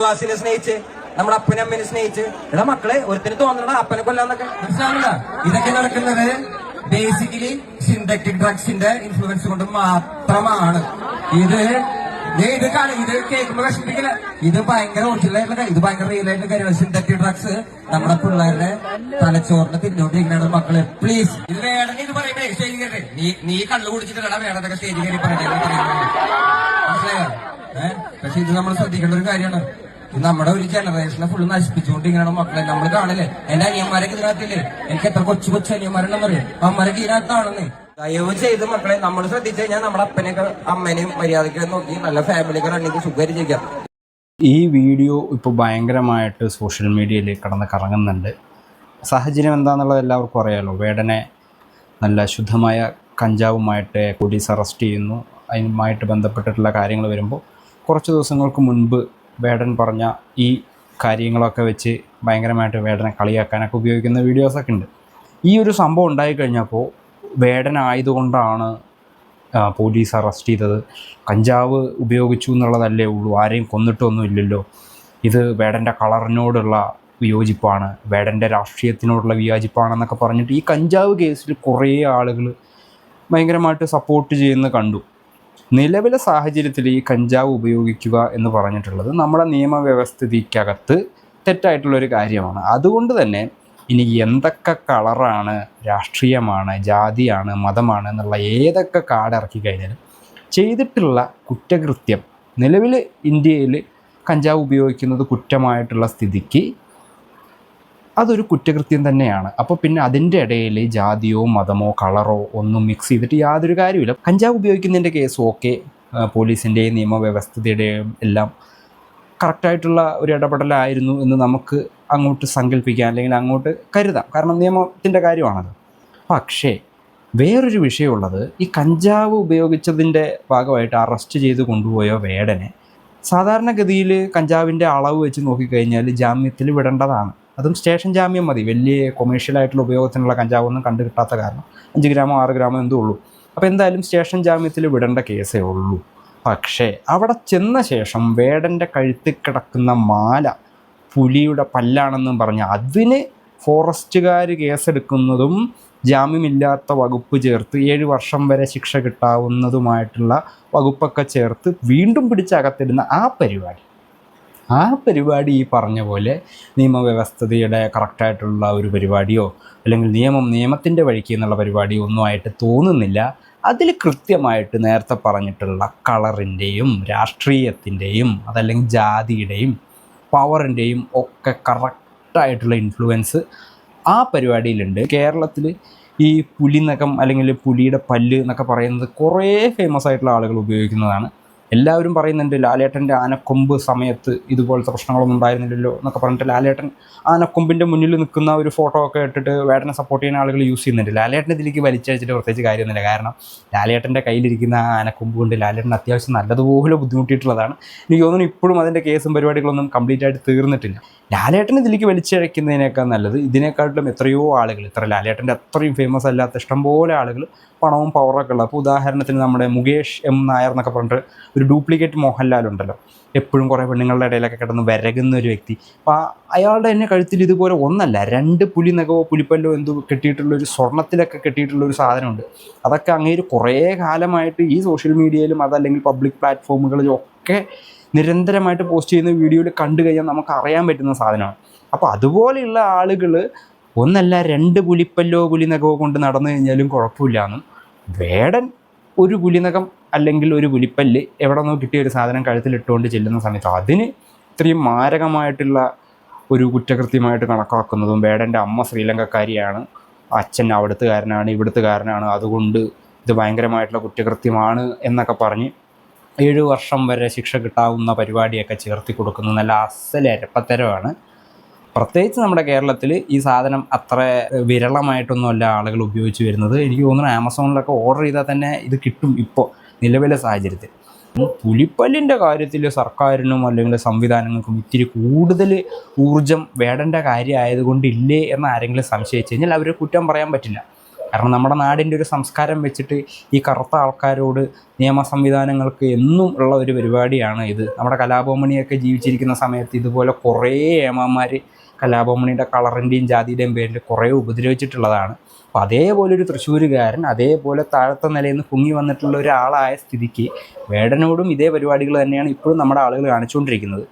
ക്ലാസ്സിനെ സ്നേഹിച്ച് നമ്മുടെ അപ്പനെ അമ്മനെ സ്നേഹിച്ച്. എടാ മക്കളെ ഒരുത്തിന് തോന്നണ അപ്പനെ കൊല്ലാന്നൊക്കെ. മനസ്സിലാവില്ല ഇതൊക്കെ നടക്കുന്നത് ബേസിക്കലി സിന്തറ്റിക് ഡ്രഗ്സിന്റെ ഇൻഫ്ലുവൻസ് കൊണ്ട് മാത്രമാണ്. ഇത് ഇത് കാണും ഇത് കേൾക്കുമ്പോ വിഷമിക്കില്ല ഇത് ഭയങ്കര കാര്യം. ഇത് ഭയങ്കര റിയൽ ആയിട്ടുള്ള കാര്യമാണ്. സിന്തറ്റിക് ഡ്രഗ്സ് നമ്മുടെ പിള്ളേരുടെ തലച്ചോറിന് തിന്നോണ്ടിരിക്കുന്ന മക്കളെ. പ്ലീസ് ഇത് വേണമെങ്കിൽ ഇത് പറയട്ടെ സ്റ്റേജ് കയറി നീ നീ കള്ളു കുടിച്ചിട്ടാണ് വേണമെന്നൊക്കെ സ്റ്റേജ് കയറി പറയട്ടെ. മനസ്സിലായോ? ഏഹ് പക്ഷെ ഇത് നമ്മൾ ശ്രദ്ധിക്കേണ്ട ഒരു കാര്യമാണ്. നമ്മുടെ ഒരു ജനറേഷനെ ഫുള്ള് നശിപ്പിച്ചുകൊണ്ട് ഇങ്ങനെയാണ് മക്കളെ. നമ്മൾ കാണില്ലേ? എന്റെ അനിയന്മാരൊക്കെ ഇതിനകത്തില്ലേ? എനിക്ക് എത്ര കൊച്ചു കൊച്ചു അനിയന്മാരുണ്ടെന്ന് അറിയാം? അമ്മരൊക്കെ ഇതിനകത്താണെന്ന് ദയവ് ചെയ്ത് മക്കളെ നമ്മൾ ശ്രദ്ധിച്ചു കഴിഞ്ഞാൽ നമ്മുടെ അപ്പനെയൊക്കെ അമ്മനെയും മര്യാദയ്ക്ക് നോക്കി നല്ല ഫാമിലിയൊക്കെ റണ്ണിക്ക് സുഖമായിട്ട് ചെയ്യാം ഈ വീഡിയോ ഇപ്പോൾ ഭയങ്കരമായിട്ട് സോഷ്യൽ മീഡിയയിൽ കടന്ന് കറങ്ങുന്നുണ്ട്. സാഹചര്യം എന്താണെന്നുള്ളത് എല്ലാവർക്കും അറിയാമല്ലോ വേടനെ നല്ല ശുദ്ധമായ കഞ്ചാവുമായിട്ട് പോലീസ് അറസ്റ്റ് ചെയ്യുന്നു. അതിനുമായിട്ട് ബന്ധപ്പെട്ടിട്ടുള്ള കാര്യങ്ങൾ വരുമ്പോൾ കുറച്ച് ദിവസങ്ങൾക്ക് മുൻപ് വേടൻ പറഞ്ഞ ഈ കാര്യങ്ങളൊക്കെ വെച്ച് ഭയങ്കരമായിട്ട് വേടനെ കളിയാക്കാനൊക്കെ ഉപയോഗിക്കുന്ന വീഡിയോസൊക്കെ ഉണ്ട്. ഈ ഒരു സംഭവം ഉണ്ടായിക്കഴിഞ്ഞപ്പോൾ വേടനായതുകൊണ്ടാണ് പോലീസ് അറസ്റ്റ് ചെയ്തത്. കഞ്ചാവ് ഉപയോഗിച്ചു എന്നുള്ളതല്ലേ ഉള്ളൂ ആരെയും കൊന്നിട്ടൊന്നും ഇല്ലല്ലോ. ഇത് വേടന്റെ കളറിനോടുള്ള വിയോജിപ്പാണ് വേടന്റെ രാഷ്ട്രീയത്തിനോടുള്ള വിയോജിപ്പാണെന്നൊക്കെ പറഞ്ഞിട്ട് ഈ കഞ്ചാവ് കേസിൽ കുറേ ആളുകൾ ഭയങ്കരമായിട്ട് സപ്പോർട്ട് ചെയ്യുന്ന കണ്ടു. നിലവിലെ സാഹചര്യത്തിൽ ഈ കഞ്ചാവ് ഉപയോഗിക്കുക എന്ന് പറഞ്ഞിട്ടുള്ളത് നമ്മുടെ നിയമവ്യവസ്ഥിതിക്കകത്ത് തെറ്റായിട്ടുള്ളൊരു കാര്യമാണ്. അതുകൊണ്ട് തന്നെ ഇനി എന്തൊക്കെ കളറാണ് രാഷ്ട്രീയമാണ് ജാതിയാണ് മതമാണ് എന്നുള്ള ഏതൊക്കെ കാർഡ് ഇറക്കി കഴിഞ്ഞാലും ചെയ്തിട്ടുള്ള കുറ്റകൃത്യം നിലവിൽ ഇന്ത്യയിൽ കഞ്ചാവ് ഉപയോഗിക്കുന്നത് കുറ്റമായിട്ടുള്ള സ്ഥിതിക്ക് അതൊരു കുറ്റകൃത്യം തന്നെയാണ്. അപ്പോൾ പിന്നെ അതിന്റെ ഇടയിൽ ജാതിയോ മതമോ കളറോ ഒന്നും മിക്സ് ചെയ്തിട്ട് യാതൊരു കാര്യമില്ല കഞ്ചാവ് ഉപയോഗിക്കുന്നതിന്റെ കേസ് ഓക്കെ പോലീസിന്റെയും നിയമവ്യവസ്ഥയുടെയും എല്ലാം കറക്റ്റായിട്ടുള്ള ഒരു ഇടപെടലായിരുന്നു എന്ന് നമുക്ക് അങ്ങോട്ട് സങ്കല്പിക്കാം അല്ലെങ്കിൽ അങ്ങോട്ട് കരുതാം. കാരണം നിയമത്തിന്റെ കാര്യമാണത്. പക്ഷേ വേറൊരു വിഷയമുള്ളത് ഈ കഞ്ചാവ് ഉപയോഗിച്ചതിന്റെ ഭാഗമായിട്ട് അറസ്റ്റ് ചെയ്ത് കൊണ്ടുപോയ വേടനെ സാധാരണഗതിയിൽ കഞ്ചാവിന്റെ അളവ് വെച്ച് നോക്കിക്കഴിഞ്ഞാൽ ജാമ്യത്തിൽ വിടേണ്ടതാണ്. അതും സ്റ്റേഷൻ ജാമ്യം മതി. വലിയ കൊമേഴ്ഷ്യലായിട്ടുള്ള ഉപയോഗത്തിനുള്ള കഞ്ചാവൊന്നും കണ്ടു കിട്ടാത്ത കാരണം അഞ്ച് ഗ്രാമോ ആറ് ഗ്രാമോ എന്തോ ഉള്ളൂ. അപ്പോൾ എന്തായാലും സ്റ്റേഷൻ ജാമ്യത്തിൽ വിടേണ്ട കേസേ ഉള്ളൂ. പക്ഷേ അവിടെ ചെന്ന ശേഷം വേടന്റെ കഴുത്തിൽ കിടക്കുന്ന മാല പുലിയുടെ പല്ലാണെന്നും പറഞ്ഞ് അതിന് ഫോറസ്റ്റുകാർ കേസെടുക്കുന്നതും ജാമ്യമില്ലാത്ത വകുപ്പ് ചേർത്ത് ഏഴ് വർഷം വരെ ശിക്ഷ കിട്ടാവുന്നതുമായിട്ടുള്ള വകുപ്പൊക്കെ ചേർത്ത് വീണ്ടും പിടിച്ചകത്തിടുന്ന ആ പരിപാടി. ആ പരിപാടി ഈ പറഞ്ഞ പോലെ നിയമവ്യവസ്ഥതയുടെ കറക്റ്റായിട്ടുള്ള ഒരു പരിപാടിയോ അല്ലെങ്കിൽ നിയമം നിയമത്തിന്റെ വഴിക്ക് എന്നുള്ള പരിപാടിയോ ഒന്നും ആയിട്ട് തോന്നുന്നില്ല. അതിൽ കൃത്യമായിട്ട് നേരത്തെ പറഞ്ഞിട്ടുള്ള കളറിന്റെയും രാഷ്ട്രീയത്തിന്റെയും അതല്ലെങ്കിൽ ജാതിയുടെയും പവറിന്റെയും ഒക്കെ കറക്റ്റായിട്ടുള്ള ഇൻഫ്ലുവൻസ് ആ പരിപാടിയിലുണ്ട്. കേരളത്തിൽ ഈ പുലിനകം അല്ലെങ്കിൽ പുലിയുടെ പല്ല് എന്നൊക്കെ പറയുന്നത് കുറേ ഫേമസ് ആയിട്ടുള്ള ആളുകൾ ഉപയോഗിക്കുന്നതാണ്. എല്ലാവരും പറയുന്നുണ്ട് ലാലേട്ടന്റെ ആനക്കൊമ്പ് സമയത്ത് ഇതുപോലത്തെ പ്രശ്നങ്ങളൊന്നും ഉണ്ടായിരുന്നില്ലല്ലോ എന്നൊക്കെ പറഞ്ഞിട്ട് ലാലേട്ടൻ ആനക്കൊമ്പിന്റെ മുന്നിൽ നിൽക്കുന്ന ഒരു ഫോട്ടോ ഒക്കെ ഇട്ടിട്ട് വേടനെ സപ്പോർട്ട് ചെയ്യുന്ന ആളുകൾ യൂസ് ചെയ്യുന്നുണ്ട്. ലാലേട്ടൻ ഇതിലേക്ക് വലിച്ചഴിച്ചിട്ട് പ്രത്യേകിച്ച് കാര്യമൊന്നുമില്ല. കാരണം ലാലേട്ടന്റെ കയ്യിലിരിക്കുന്ന ആ ആനക്കൊമ്പ് കൊണ്ട് ലാലേട്ടൻ അത്യാവശ്യം നല്ലതുപോലെ ബുദ്ധിമുട്ടിയിട്ടുള്ളതാണ്. എനിക്ക് തോന്നുന്നു ഇപ്പോഴും അതിന്റെ കേസും പരിപാടികളൊന്നും കംപ്ലീറ്റ് ആയിട്ട് തീർന്നിട്ടില്ല. ലാലേട്ടൻ ഇതിലേക്ക് വലിച്ചഴക്കുന്നതിനേക്കാൾ നല്ലത് ഇതിനേക്കാട്ടിലും എത്രയോ ആളുകൾ ഇത്ര ലാലേട്ടന്റെ അത്രയും ഫേമസ് അല്ലാത്ത ഇഷ്ടംപോലെ ആളുകൾ പണവും പവറൊക്കെ ഉള്ള. അപ്പോൾ ഉദാഹരണത്തിന് നമ്മുടെ മുകേഷ് എം നായർ എന്നൊക്കെ പറഞ്ഞിട്ട് ഒരു ഡ്യൂപ്ലിക്കേറ്റ് മോഹൻലാൽ ഉണ്ടല്ലോ. എപ്പോഴും കുറേ പെണ്ണുങ്ങളുടെ ഇടയിലൊക്കെ കിടന്ന് വരകുന്ന ഒരു വ്യക്തി. അപ്പോൾ അയാളുടെ തന്നെ കഴുത്തിൽ ഇതുപോലെ ഒന്നല്ല രണ്ട് പുലി നഖവോ പുലിപ്പല്ലോ എന്തോ കെട്ടിയിട്ടുള്ള ഒരു സ്വർണത്തിലൊക്കെ കെട്ടിയിട്ടുള്ള ഒരു സാധനമുണ്ട്. അതൊക്കെ അങ്ങേര് കുറേ കാലമായിട്ട് ഈ സോഷ്യൽ മീഡിയയിലും അതല്ലെങ്കിൽ പബ്ലിക് പ്ലാറ്റ്ഫോമുകളിലും ഒക്കെ നിരന്തരമായിട്ട് പോസ്റ്റ് ചെയ്യുന്ന വീഡിയോയിൽ കണ്ടു കഴിഞ്ഞാൽ നമുക്ക് അറിയാൻ പറ്റുന്ന സാധനമാണ്. അപ്പോൾ അതുപോലെയുള്ള ആളുകൾ ഒന്നല്ല രണ്ട് പുലിപ്പല്ലോ പുലിനഖമോ കൊണ്ട് നടന്നു കഴിഞ്ഞാലും കുഴപ്പമില്ല കുഴപ്പമില്ലാന്നും വേടൻ ഒരു പുലിനഖം അല്ലെങ്കിൽ ഒരു പുലിപ്പല്ല് എവിടെ നിന്നോ കിട്ടിയ ഒരു സാധനം കഴുത്തിലിട്ടുകൊണ്ട് ചെല്ലുന്ന സമയത്ത് അതിന് ഇത്രയും മാരകമായിട്ടുള്ള ഒരു കുറ്റകൃത്യമായിട്ട് കണക്കാക്കുന്നതും വേടന്റെ അമ്മ ശ്രീലങ്കക്കാരിയാണ് അച്ഛൻ അവിടുത്തുകാരനാണ് ഇവിടുത്തുകാരനാണ് അതുകൊണ്ട് ഇത് ഭയങ്കരമായിട്ടുള്ള കുറ്റകൃത്യമാണ് എന്നൊക്കെ പറഞ്ഞ് ഏഴ് വർഷം വരെ ശിക്ഷ കിട്ടാവുന്ന പരിപാടിയൊക്കെ ചേർത്തി കൊടുക്കുന്ന. നല്ല അസലരപ്പത്തരമാണ് പ്രത്യേകിച്ച് നമ്മുടെ കേരളത്തിൽ ഈ സാധനം അത്ര വിരളമായിട്ടൊന്നുമല്ല ആളുകൾ ഉപയോഗിച്ച് വരുന്നത്. എനിക്ക് തോന്നുന്നു ആമസോണിലൊക്കെ ഓർഡർ ചെയ്താൽ തന്നെ ഇത് കിട്ടും ഇപ്പോൾ. നിലവിലെ സാഹചര്യത്തിൽ. പുലിപ്പല്ലിന്റെ കാര്യത്തിൽ സർക്കാരിനും അല്ലെങ്കിൽ സംവിധാനങ്ങൾക്കും ഇത്തിരി കൂടുതൽ ഊർജം വേടേണ്ട കാര്യമായതുകൊണ്ട് ഇല്ലേ എന്ന് ആരെങ്കിലും സംശയിച്ചു കഴിഞ്ഞാൽ അവരെ കുറ്റം പറയാൻ പറ്റില്ല. കാരണം നമ്മുടെ നാടിന്റെ ഒരു സംസ്കാരം വെച്ചിട്ട് ഈ കറുത്ത ആൾക്കാരോട് നിയമ സംവിധാനങ്ങൾക്ക് എന്നും ഉള്ള ഒരു പരിപാടിയാണ് ഇത്. നമ്മുടെ കലാഭവമണിയൊക്കെ ജീവിച്ചിരിക്കുന്ന സമയത്ത് ഇതുപോലെ കുറേ ഏമാന്മാർ കലാഭവമണിയുടെ കളറിന്റെയും ജാതിയുടെയും പേരിൽ കുറേ ഉപദ്രവിച്ചിട്ടുള്ളതാണ്. അപ്പോൾ അതേപോലെ ഒരു തൃശ്ശൂരുകാരൻ അതേപോലെ താഴത്തെ നിലയിൽ നിന്ന് പൊങ്ങി വന്നിട്ടുള്ള ഒരാളായ സ്ഥിതിക്ക് വേടനോടും ഇതേ പരിപാടികൾ തന്നെയാണ് ഇപ്പോഴും നമ്മുടെ ആളുകൾ കാണിച്ചുകൊണ്ടിരിക്കുന്നത്.